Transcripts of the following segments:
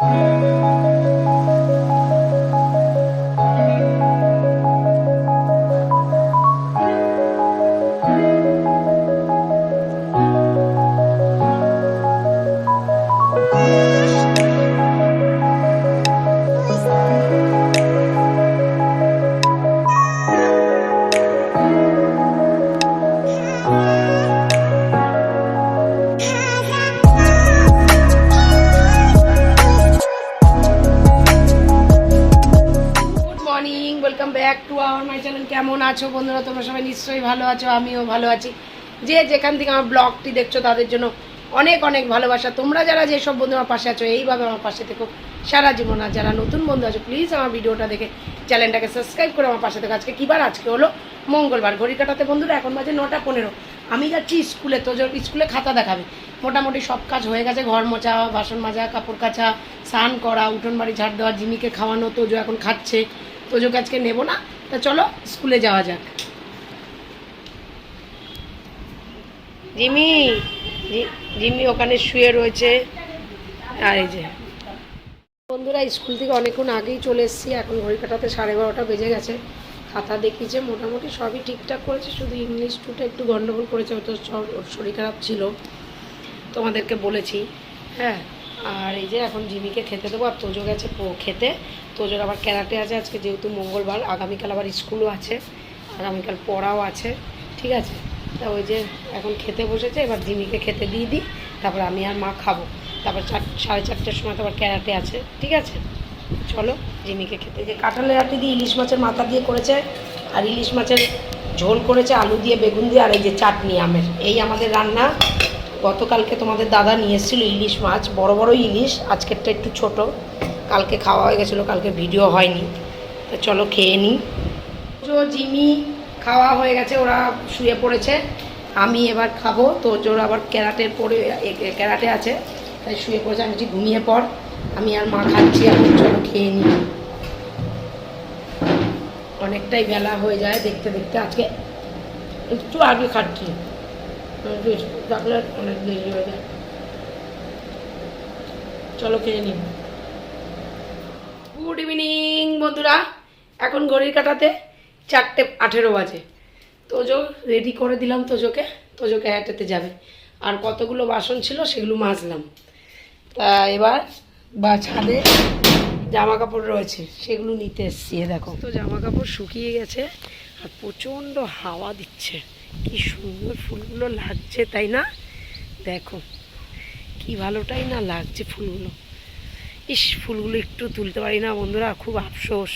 Thank you. Morning welcome back to our my channel কেমন আছো বন্ধুরা? তোমরা সবাই নিশ্চয়ই ভালো আছো, আমিও ভালো আছি। যে যেখান থেকে আমার ব্লগটি দেখছ, তাদের জন্য অনেক অনেক ভালোবাসা। তোমরা যারা যেসব বন্ধু আমার পাশে আছো, এইভাবে আমার পাশে থেকো। সারা জীবন আর যারা নতুন বন্ধু আছো প্লিজ আমার ভিডিওটা দেখে চ্যানেলটাকে সাবস্ক্রাইব করে আমার পাশে থেকো। আজকে কিবার আজকে হলো মঙ্গলবার। ঘড়ি কাটাতে বন্ধুরা, এখন বাজে নটা পনেরো। আমি যাচ্ছি স্কুলে, তো স্কুলে খাতা দেখাবে। মোটামুটি সব কাজ হয়ে গেছে, ঘর মোছা, বাসন মাজা, কাপড় কাচা, স্নান করা, উঠোন বাড়ি ঝাড় দেওয়া, জিমিকে খাওয়ানো, তোজো এখন খাচ্ছে। তোজোকে আজকে নেব না তা চলো স্কুলে যাওয়া যাক। জিমি জিমি ওখানে শুয়ে রয়েছে। আর এই যে। বন্ধুরা স্কুল থেকে অনেকক্ষণ আগেই চলে এসেছি এখন ঘড়ি কাটাতে সাড়ে বারোটা বেজে গেছে। খাতা দেখিয়েছে মোটামুটি সবই ঠিকঠাক করেছে শুধু ইংলিশ টুটা একটু গণ্ডগোল করেছে ওর তো সব- শরীর খারাপ ছিল। তোমাদেরকে বলেছি হ্যাঁ। আর এই যে এখন জিমিকে খেতে দেবো আর তোজো গেছে খেতে। তোজোর আবার ক্যারাটে আছে আজকে, যেহেতু মঙ্গলবার, আগামীকাল আবার স্কুলও আছে, আগামীকাল পড়াও আছে, ঠিক আছে? তা ওই যে এখন খেতে বসেছে, এবার জিমিকে খেতে দিয়ে দিই, তারপর আমি আর মা খাব। তারপর চার, সাড়ে চারটের সময় তো আবার ক্যারাটে আছে, ঠিক আছে? চলো, জিমিকে খেতে যে কাঁঠালের আটি দিয়ে ইলিশ মাছের মাথা দিয়ে করেছে, আর ইলিশ মাছের ঝোল করেছে আলু দিয়ে, বেগুন দিয়ে, আর এই যে চাটনি আমের। এই আমাদের রান্না। গতকালকে তোমাদের দাদা নিয়ে এসেছিল ইলিশ মাছ, বড় বড় ইলিশ, আজকেরটা একটু ছোট। কালকে খাওয়া হয়ে গেছিল, কালকে ভিডিও হয়নি। তো চলো খেয়ে নিই। জিমি খাওয়া হয়ে গেছে, ওরা শুয়ে পড়েছে। আমি এবার খাব, তো জোর আবার ক্যারাটের পরে ক্যারাটে আছে, তাই শুয়ে পড়েছে। আমি ঘুমিয়ে পড়, আমি আর মা খাচ্ছি, এখন চলো খেয়ে নিই। অনেকটাই বেলা হয়ে যায় দেখতে দেখতে। আজকে একটু আগে খাচ্ছি। অনেক দেরি হয়ে যায়। চলো খেয়ে নিন গুড ইভিনিং, বন্ধুরা। এখন ঘড়ির কাটাতে চারটে আঠেরো বাজে। তোজো রেডি করে দিলাম তোজোকে। তোজোকে হ্যাটেতে যাবে। আর কতগুলো বাসন ছিল সেগুলো মাজলাম। তা এবার বা ছাদে জামা কাপড় রয়েছে, সেগুলো নিতে এসছি দেখো। তো জামা কাপড় শুকিয়ে গেছে আর প্রচণ্ড হাওয়া দিচ্ছে। কি সুন্দর ফুলগুলো লাগছে, তাই না? দেখো, কি ভালোটাই না লাগছে ফুলগুলো। ইস, ফুলগুলো একটু তুলতে পারি না বন্ধুরা, খুব আফসোস,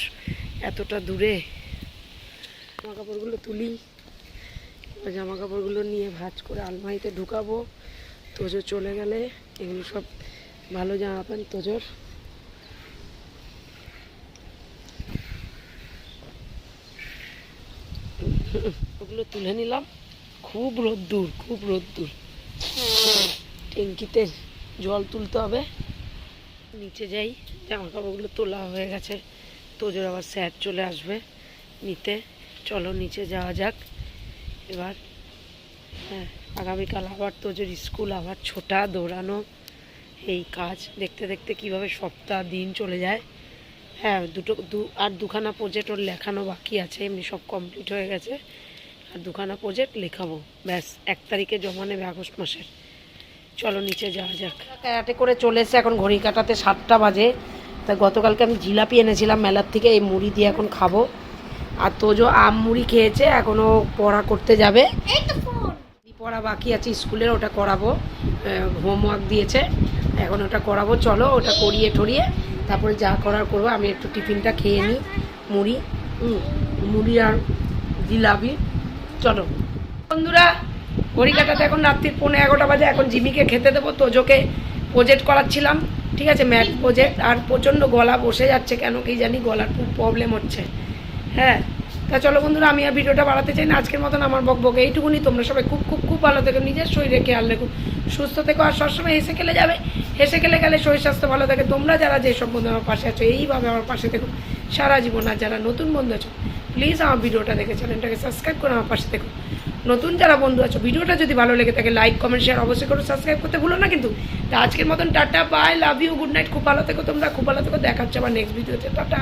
এতটা দূরে। জামা কাপড়গুলো তুলি জামা কাপড়গুলো নিয়ে ভাজ করে আলমারিতে ঢুকাবো। তোজো চলে গেলে, এগুলো সব ভালো জামা প্যান্ট তোজোর। ওগুলো তুলে নিলাম। খুব রোদ্দুর খুব রোদ্দুর। ট্যাঙ্কিতে জল তুলতে হবে। নিচে যাই জামা কাপড়গুলো তোলা হয়ে গেছে। তোজোর আবার স্যার চলে আসবে নিতে। চলো নিচে যাওয়া যাক। এবার হ্যাঁ আগামীকাল আবার তোজোর স্কুল, আবার ছোটা, দৌড়ানো। এই কাজ দেখতে দেখতে কীভাবে সপ্তাহ দিন চলে যায়। হ্যাঁ দুটো দু আর দুখানা প্রজেক্ট ওর লেখানো বাকি আছে এমনি সব কমপ্লিট হয়ে গেছে। আর দুখানা প্রজেক্ট লেখাবো। ব্যাস এক তারিখে জমা নেবে আগস্ট মাসের। চলো নিচে যাওয়া যাক। ক্যারাটে করে চলে এসে এখন ঘড়ি কাটাতে সাতটা বাজে। তা গতকালকে আমি জিলাপি এনেছিলাম মেলার থেকে এই মুড়ি দিয়ে এখন খাব। আর তোজো আম মুড়ি খেয়েছে এখনও পড়া করতে যাবে। পড়া বাকি আছে স্কুলের ওটা করাবো। হোমওয়ার্ক দিয়েছে এখন ওটা করাবো। চলো ওটা করিয়ে ঠরিয়ে তারপরে যা করার করব, আমি একটু টিফিনটা খেয়ে নিই, মুড়ি মুড়ি আর জিলাপি। চলো। বন্ধুরা, ঘড়ি এখন রাত্রির পৌনে এগারোটা বাজে, এখন জিমিকে খেতে দেবো, তোজোকে প্রজেক্ট করাচ্ছিলাম, ঠিক আছে? ম্যাথ প্রজেক্ট আর প্রচণ্ড গলা বসে যাচ্ছে কেন কি জানি, গলার খুব প্রবলেম হচ্ছে। হ্যাঁ তা চলো বন্ধুরা, আমি আর ভিডিওটা বাড়াতে চাই না, আজকের মতন আমার বক বক এইটুকুনি। তোমরা সবাই খুব খুব খুব ভালো থেকো, নিজের শরীরে খেয়াল রেখো, সুস্থ থেকো, আর সবসময় এসে খেলে যাবে। হেসে গেলে গেলে শরীর স্বাস্থ্য ভালো থাকে। তোমরা যারা যেসব বন্ধু আমার পাশে আছো, এইভাবে আমার পাশে দেখো সারা জীবন আর যারা নতুন বন্ধু আছো প্লিজ আমার ভিডিওটা দেখে চ্যানেলটাকে সাবস্ক্রাইব করে আমার পাশে দেখো নতুন যারা বন্ধু আছো, ভিডিওটা যদি ভালো লেগে থাকে লাইক কমেন্ট শেয়ার অবশ্যই করো। সাবস্ক্রাইব করতে ভুলো না কিন্তু। তা আজকের মতন tata bye love you good night খুব ভালো থেকো তোমরা, খুব ভালো থেকো। দেখা হচ্ছে আবার নেক্সট ভিডিওতে টাটা।